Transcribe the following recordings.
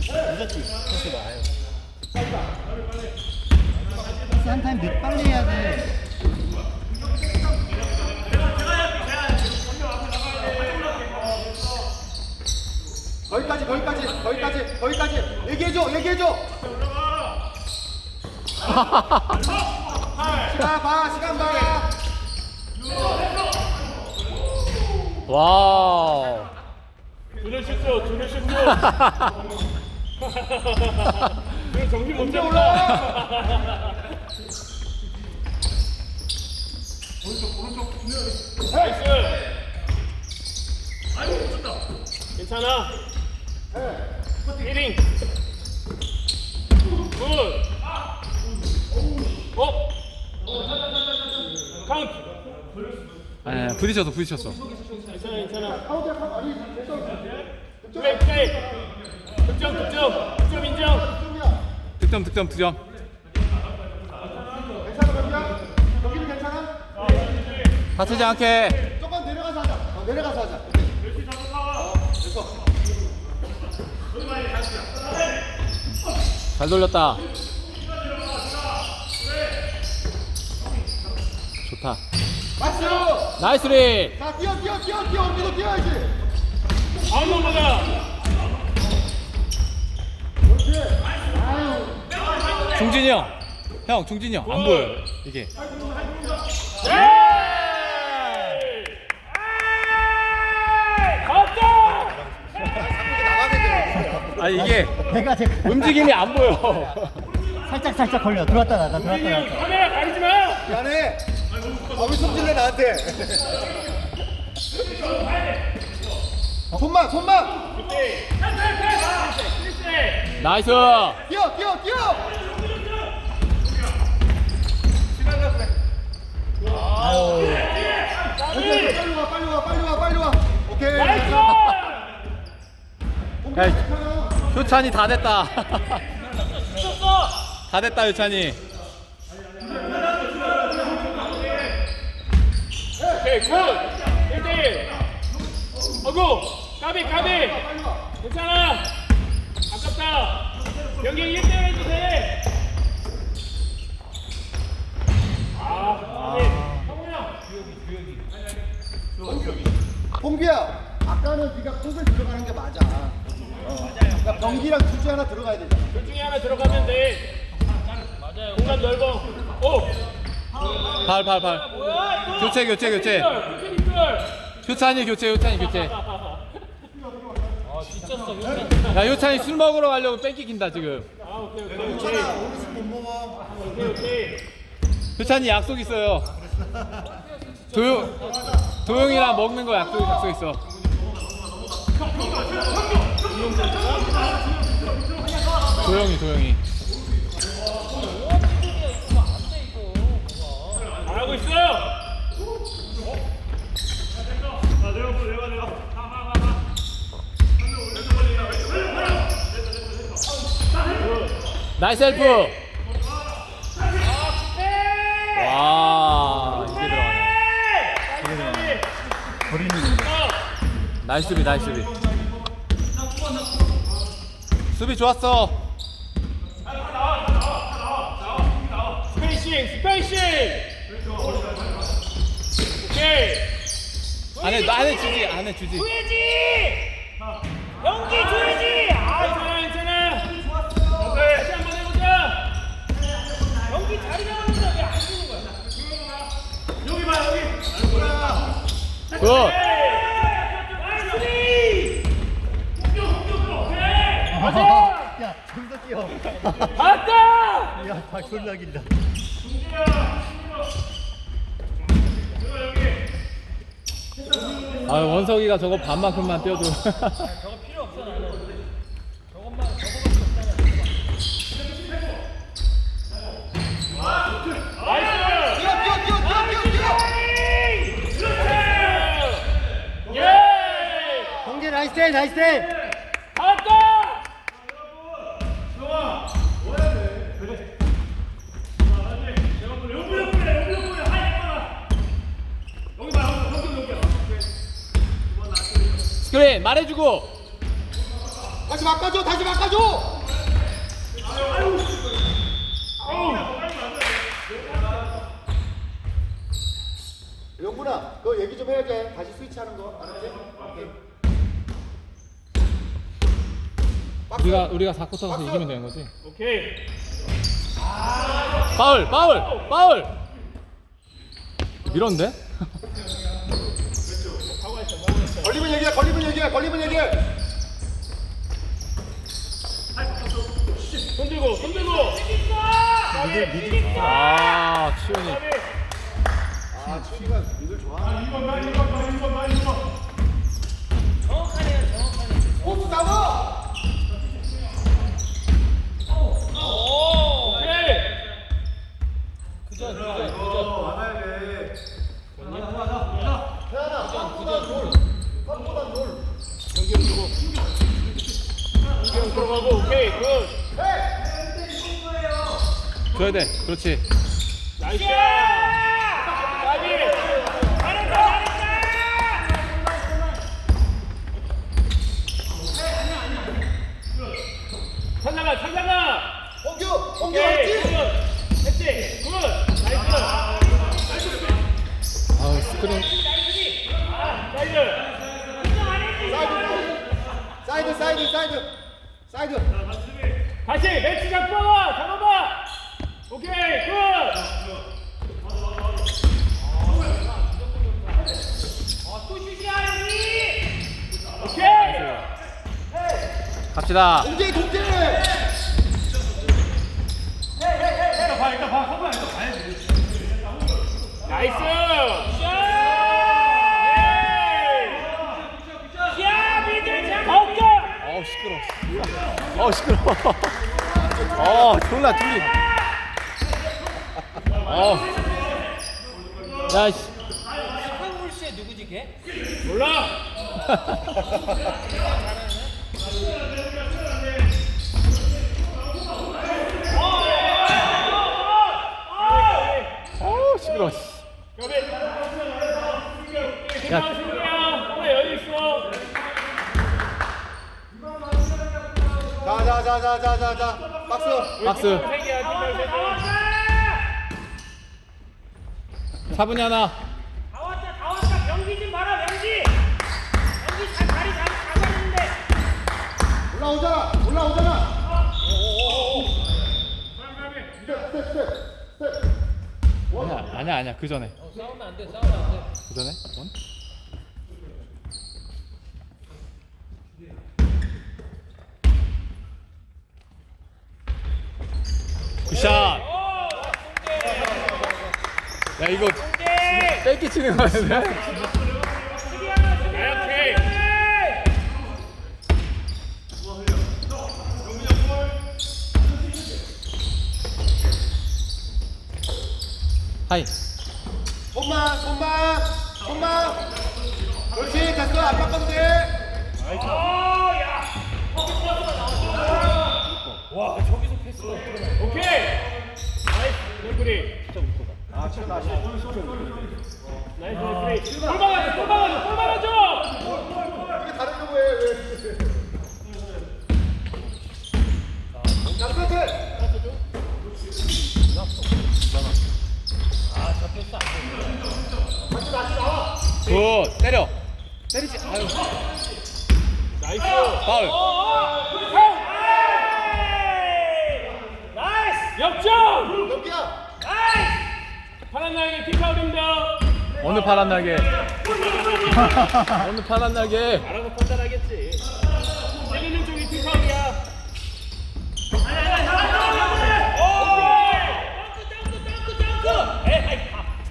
늦었지. 패스 봐요. 패스 한 타임 늦 빨리 해야 돼. 거기까지 거기까지 거기까지 거기까지 얘기해줘 얘기해줘 시간 봐 시간 봐 와우. 준호 슈트, 준호 슈트. 준호 정신 못 차린다. 올라 나이스. 괜찮아. 히딩. 굿. 어? 카운트. 아, 부딪혔어, 부딪혔어. 괜찮아, 괜찮아. 플레이, 플레이. 득점, 득점. 득점 인정. 득점, 득점, 득점. 괜찮아 경기야 경기는 괜찮아 다치지 않게. 조금 내려가서 하자 어, 내려가서 하자 잘 돌렸다. 좋다. 박수 나이스 리. 자 뛰어 뛰어 뛰어 뛰어 우리도 뛰어야지 아웃 넘어가. 그렇지 중진이 형. 형, 중진이 형. 안 보여요. 이게. 갔다! 아, 이게 내가 제가 움직임이 안 보여. 살짝 살짝 걸려. 들어왔다 나왔다 들어왔다 나왔다. 카메라 가리지 마! 미안해 아왜 손질래 나한테 손만 손만 나이스. 뛰어 뛰어 뛰어 나이스! 야, 효찬이 다 됐다. 다 됐다, 효찬이. 오케이, 굿! 1대1! 어구! 까비, 까비! 괜찮아! 아깝다! 경기 1대1 해도 돼! 아, 까비! 성훈아! 홍비야 아까는 네가 콕을 들어가는 게 맞아 어. 그러니까 병기랑 주주 하나 들어가야 되잖아 둘 중에 하나 들어가면 돼! 맞아요. 공간 넓어. 오! 발, 발, 발. 교체, 교체, 교체. 교체 니플! 효찬이 교체, 효찬이 교체. 야, 효찬이 술 먹으러 가려고 뺑기긴다, 지금. 아, 오케이, 오케이, 오케이. 괜찮아 오늘 술못 먹어 오케이, 오케이. 효찬이 약속 있어요. 도용, 도용이랑 먹는 거 약속, 약속 있어. 도영이, 도영이. 잘하고 있어! 나이스 헬프! 와, 이게 들어가네. 버리는 나이스 수비, 나이스 수비. 수비 좋았어. 스페이싱, 스페이싱! 오케이! 안에, 안에 주지, 안에 주지. 줘야지! 연기 줘야지! 아, 괜찮아, 괜찮아! 오케이, 다시 한번 해보자! 연기 자리 잡았는데 왜안 주는 거야? 여기 봐, 여기! 굿! 나이스! 오케이! 가자! 야 좀더 뛰어. 야 박솔락이다. 아, 원석이가 저거 반만큼만 뛰어도. 나이스! 뛰어 뛰어 뛰어 뛰어 뛰어 예! 나이스 대 나이스 대. 갔다! 말해주고. 다시 바꿔줘 다시 바꿔줘 영구나 그거 얘기 좀 해야지 다시 스위치하는 거 알았지? 오케이. 우리가 우리가 4쿼터 가서 이기면 되는 거지. 오케이. 파울, 파울, 파울. 밀었는데? 걸리면 얘기해 걸리면 얘기해 걸리면 얘기해 손 들고, 손 들고. 미들 미들. 아, 치현이. 아 추기가 이걸 좋아하네 포스 잡아 오케이. 태연아 깜보다 돌 깜보다 돌 경기형 주고. 경기형 들어가고, 오케이, 굿. 줘야 돼. 그렇지. 나이스. 까비. 잘했다, 잘했다. 천장아, 천장아. 홍규 홍규 오케이, 굿. 화이팅 했지? 굿. 나이스. 아우, 스크린. 나이스. 사이드 사이드 사이드 사이드 다시 매치 잡고 잡아봐. 오케이, 굿. 오케이. 갑시다. 동재 동재 나이스. 야, 미들 참 어깨. 어우, 시끄러워. 어우, 시끄러워. 어, 졸라 둘이. 어. 야, 씨. 몰라. 어우, 시끄러워. 씨. 야. 괜찮아, 승리야. 하나 여유 있어. 자자자자자자자 박수 뒷면세도. 4분이 하나. 다 왔다 다 왔다 명기 좀 봐라 명기 명기 잘 다리 잘 잡았는데 올라오잖아 올라오잖아 스텝 스텝 스텝 스텝 아니야, 아니야, 아니야. 그 전에. 싸우면 안 돼, 싸우면 안 돼. 그 전에? 원? 굿샷! 야, 이거 뺏기 치는 거 같은데? 오케이. 하이. 손만 손만 손만 그렇지 됐어 안 바꿔도 돼 오케이. 나이스. 골프리. 아 진짜 나이스 골프리. 골 막아줘, 골 막아줘, 골 막아줘. 이게 다르려고 해왜 자 스텝 굿! 때려! 때리지! 아유. 나이스. 파울! 나이스. 역전. 여기야 파란 날개 킥아웃입니다. 어느 파란 날개? 어느 파란 날개? 알아서 판단하겠지. 때리는 쪽이 킥아웃이야.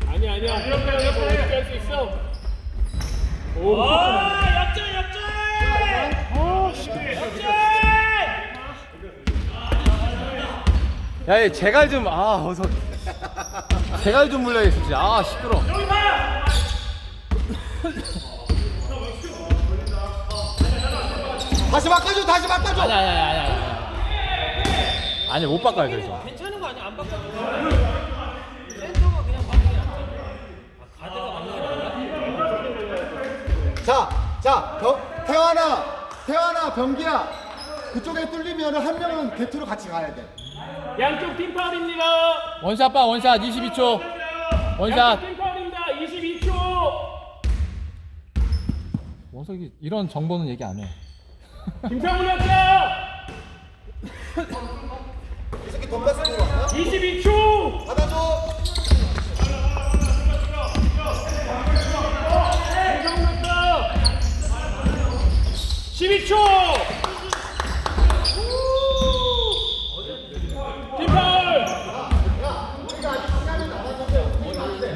아니야 아니야 이렇게 어떻게 할수 있어? 오. 역전 역전 야, 얘 제갈 좀, 아, 어서. 제갈 좀 물려야겠어. 아, 시끄러. 다시 바꿔줘 다시 바꿔줘 아니, 아니, 아니, 아니, 아니. 아니, 못 돼, 저. 괜찮은 거 아니야 안 바꿔도 센터가 그냥 바꾸는 게 낫잖아 아 가드가 맞는 게 낫나? 자, 자, 병, 태환아, 태환아, 병기야. 그쪽에 뚫리면 한 명은 게트로 같이 가야 돼. 양쪽 팀 파울입니다. 원샷 봐 원샷 22초 양쪽 원샷 팀 파울입니다. 22초. 원석이 이런 정보는 얘기 안해 김상훈 학자. 이 새끼 돈 뺏어 들어. 22초. 받아줘. 김상훈 학자. 12초. 팀 파울.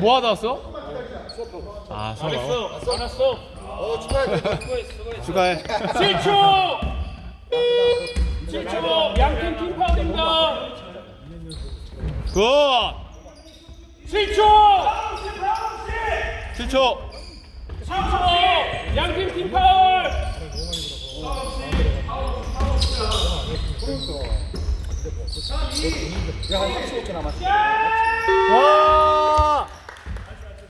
뭐 하다 왔어? 아 서로 알았어. 알았어. 어 축하해. 축하해 7초. 7초. 양팀 팀 파울입니다. 굿 7초. 7초 7초. 양팀 팀 파울. 야한 35초 남았어. 와